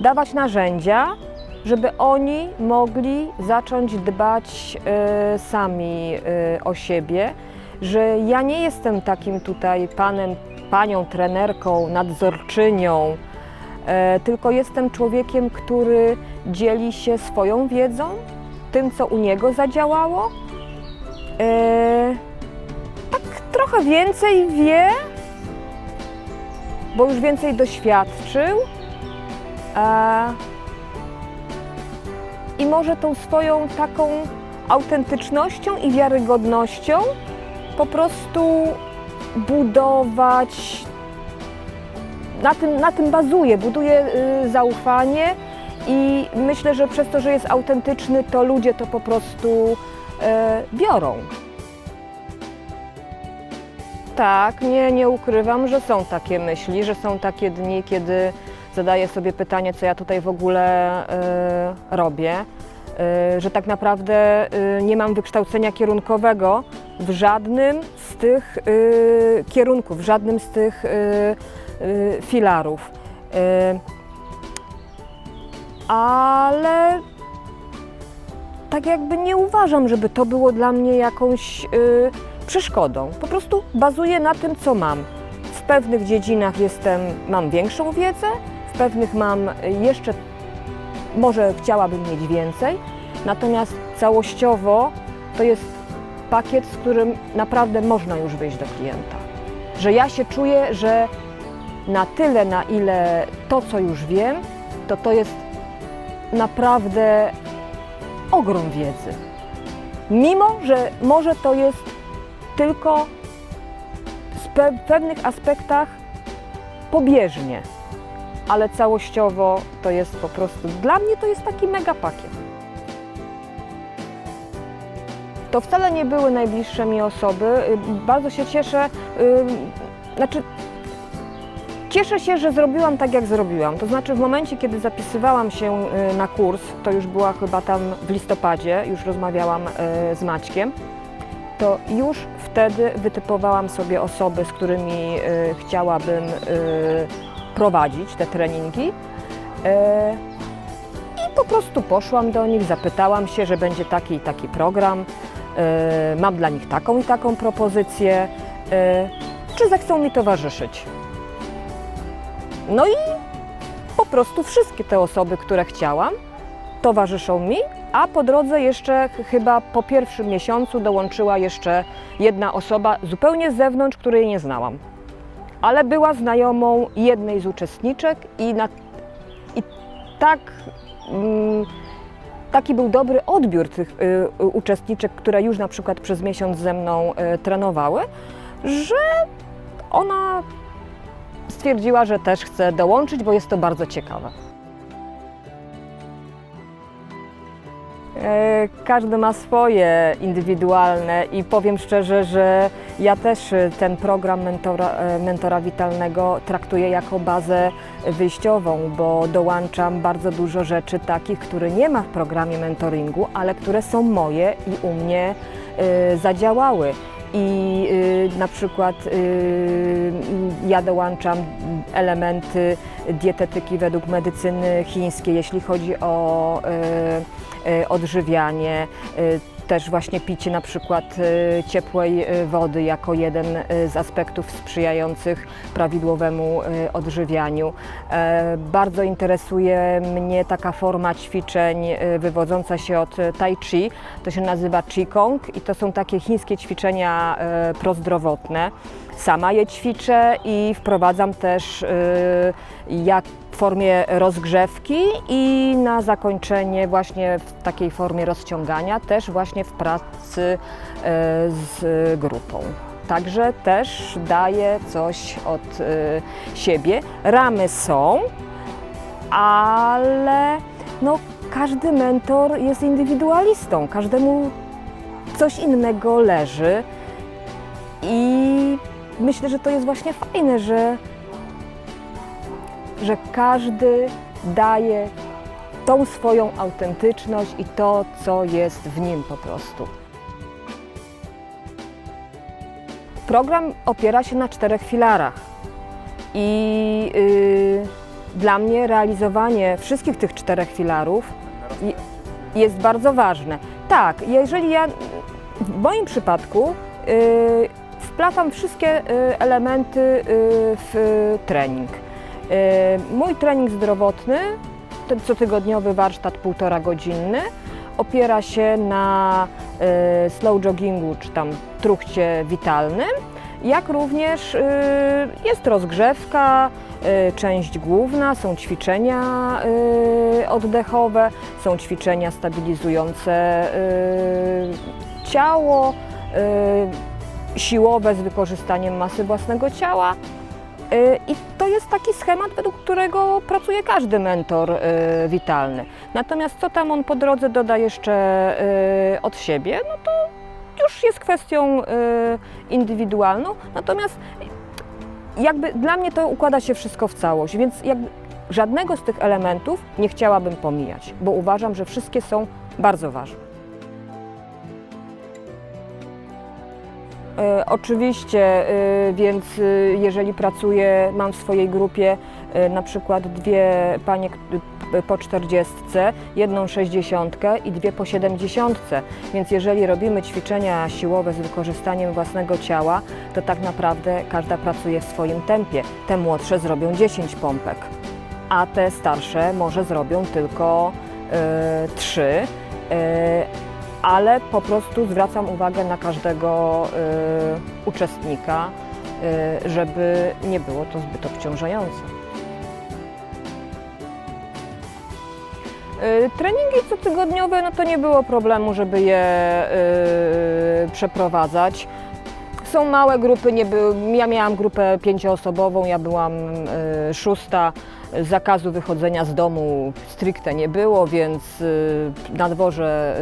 dawać narzędzia, żeby oni mogli zacząć dbać e, sami e, o siebie, że ja nie jestem takim tutaj panem, panią trenerką, nadzorczynią, e, tylko jestem człowiekiem, który dzieli się swoją wiedzą, tym, co u niego zadziałało. E, tak trochę więcej wie, bo już więcej doświadczył. I może tą swoją taką autentycznością i wiarygodnością po prostu budować. Na tym, na tym bazuje, buduje y, zaufanie i myślę, że przez to, że jest autentyczny, to ludzie to po prostu e, biorą. Tak, nie, nie ukrywam, że są takie myśli, że są takie dni, kiedy zadaję sobie pytanie, co ja tutaj w ogóle e, robię, e, że tak naprawdę e, nie mam wykształcenia kierunkowego w żadnym z tych e, kierunków, w żadnym z tych e, e, filarów. E, ale tak jakby nie uważam, żeby to było dla mnie jakąś y, przeszkodą. Po prostu bazuję na tym, co mam. W pewnych dziedzinach jestem, mam większą wiedzę, pewnych mam jeszcze, może chciałabym mieć więcej, natomiast całościowo to jest pakiet, z którym naprawdę można już wyjść do klienta. Że ja się czuję, że na tyle, na ile to, co już wiem, to to jest naprawdę ogrom wiedzy. Mimo, że może to jest tylko w pe- pewnych aspektach pobieżnie, ale całościowo to jest po prostu, dla mnie to jest taki mega pakiet. To wcale nie były najbliższe mi osoby. Y, Bardzo się cieszę, y, znaczy Cieszę się, że zrobiłam tak, jak zrobiłam. To znaczy, w momencie, kiedy zapisywałam się y, na kurs, to już była chyba tam w listopadzie, już rozmawiałam z Maćkiem, to już wtedy wytypowałam sobie osoby, z którymi chciałabym prowadzić te treningi. Y, I po prostu poszłam do nich, zapytałam się, że będzie taki i taki program, y, mam dla nich taką i taką propozycję, y, czy zechcą mi towarzyszyć. No i po prostu wszystkie te osoby, które chciałam, towarzyszą mi, a po drodze jeszcze ch- chyba po pierwszym miesiącu dołączyła jeszcze jedna osoba zupełnie z zewnątrz, której nie znałam. Ale była znajomą jednej z uczestniczek i, na, i tak, mm, taki był dobry odbiór tych y, y, uczestniczek, które już na przykład przez miesiąc ze mną y, trenowały, że ona stwierdziła, że też chce dołączyć, bo jest to bardzo ciekawe. Każdy ma swoje indywidualne i powiem szczerze, że ja też e, ten program mentora, e, mentora witalnego traktuję jako bazę wyjściową, bo dołączam bardzo dużo rzeczy takich, które nie ma w programie mentoringu, ale które są moje i u mnie e, zadziałały. I y, na przykład y, ja dołączam elementy dietetyki według medycyny chińskiej, jeśli chodzi o y, y, odżywianie, y, też właśnie picie na przykład y, ciepłej y, wody jako jeden y, z aspektów sprzyjających prawidłowemu odżywianiu. E, Bardzo interesuje mnie taka forma ćwiczeń wywodząca się od tai chi. To się nazywa qigong i to są takie chińskie ćwiczenia prozdrowotne. Sama je ćwiczę i wprowadzam też y, jak w formie rozgrzewki i na zakończenie właśnie w takiej formie rozciągania, też właśnie w pracy e, z grupą. Także też daję coś od e, siebie. Ramy są, ale no, każdy mentor jest indywidualistą, każdemu coś innego leży i myślę, że to jest właśnie fajne, że, że każdy daje tą swoją autentyczność i to, co jest w nim po prostu. Program opiera się na czterech filarach i yy, dla mnie realizowanie wszystkich tych czterech filarów jest bardzo ważne. Tak, jeżeli ja w moim przypadku y, wplatam wszystkie y, elementy y, w trening. Y, mój trening zdrowotny, ten cotygodniowy warsztat półtora godzinny, opiera się na slow joggingu czy tam truchcie witalnym, jak również jest rozgrzewka, część główna, są ćwiczenia oddechowe, są ćwiczenia stabilizujące ciało, siłowe z wykorzystaniem masy własnego ciała. Y, I to jest taki schemat, według którego pracuje każdy mentor y, witalny. Natomiast co tam on po drodze doda jeszcze y, od siebie, no to już jest kwestią indywidualną. Natomiast jakby dla mnie to układa się wszystko w całość, więc jakby żadnego z tych elementów nie chciałabym pomijać, bo uważam, że wszystkie są bardzo ważne. Oczywiście, e, więc e, jeżeli pracuję, mam w swojej grupie e, na przykład dwie panie po 40, jedną 60 i dwie po 70. Więc jeżeli robimy ćwiczenia siłowe z wykorzystaniem własnego ciała, to tak naprawdę każda pracuje w swoim tempie. Te młodsze zrobią 10 pompek, a te starsze może zrobią tylko e, 3 ale po prostu zwracam uwagę na każdego y, uczestnika, y, żeby nie było to zbyt obciążające. Y, Treningi cotygodniowe, no to nie było problemu, żeby je y, przeprowadzać. Są małe grupy, nie by, ja miałam grupę pięcioosobową, ja byłam y, szósta. Zakazu wychodzenia z domu stricte nie było, więc y, na dworze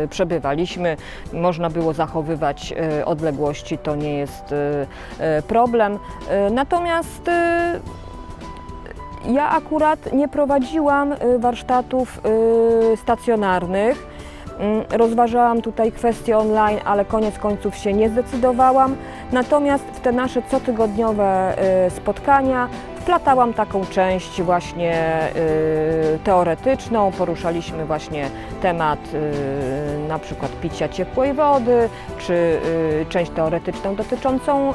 y, y, przebywaliśmy. Można było zachowywać y, odległości, to nie jest y, y, problem. Y, Natomiast y, ja akurat nie prowadziłam y, warsztatów y, stacjonarnych. Mm, Rozważałam tutaj kwestie online, ale koniec końców się nie zdecydowałam. Natomiast w te nasze cotygodniowe y, spotkania wplatałam taką część właśnie y, teoretyczną. Poruszaliśmy właśnie temat y, na przykład picia ciepłej wody, czy część teoretyczną dotyczącą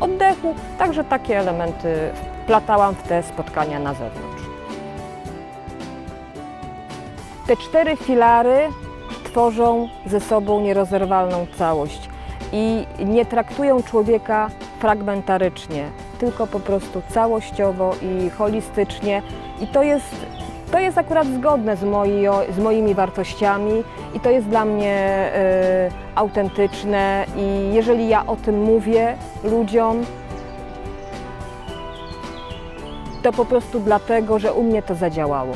oddechu. Także takie elementy wplatałam w te spotkania na zewnątrz. Te cztery filary tworzą ze sobą nierozerwalną całość i nie traktują człowieka fragmentarycznie, tylko po prostu całościowo i holistycznie. I to jest, to jest akurat zgodne z, moi, z moimi wartościami i to jest dla mnie e, autentyczne. I jeżeli ja o tym mówię ludziom, to po prostu dlatego, że u mnie to zadziałało.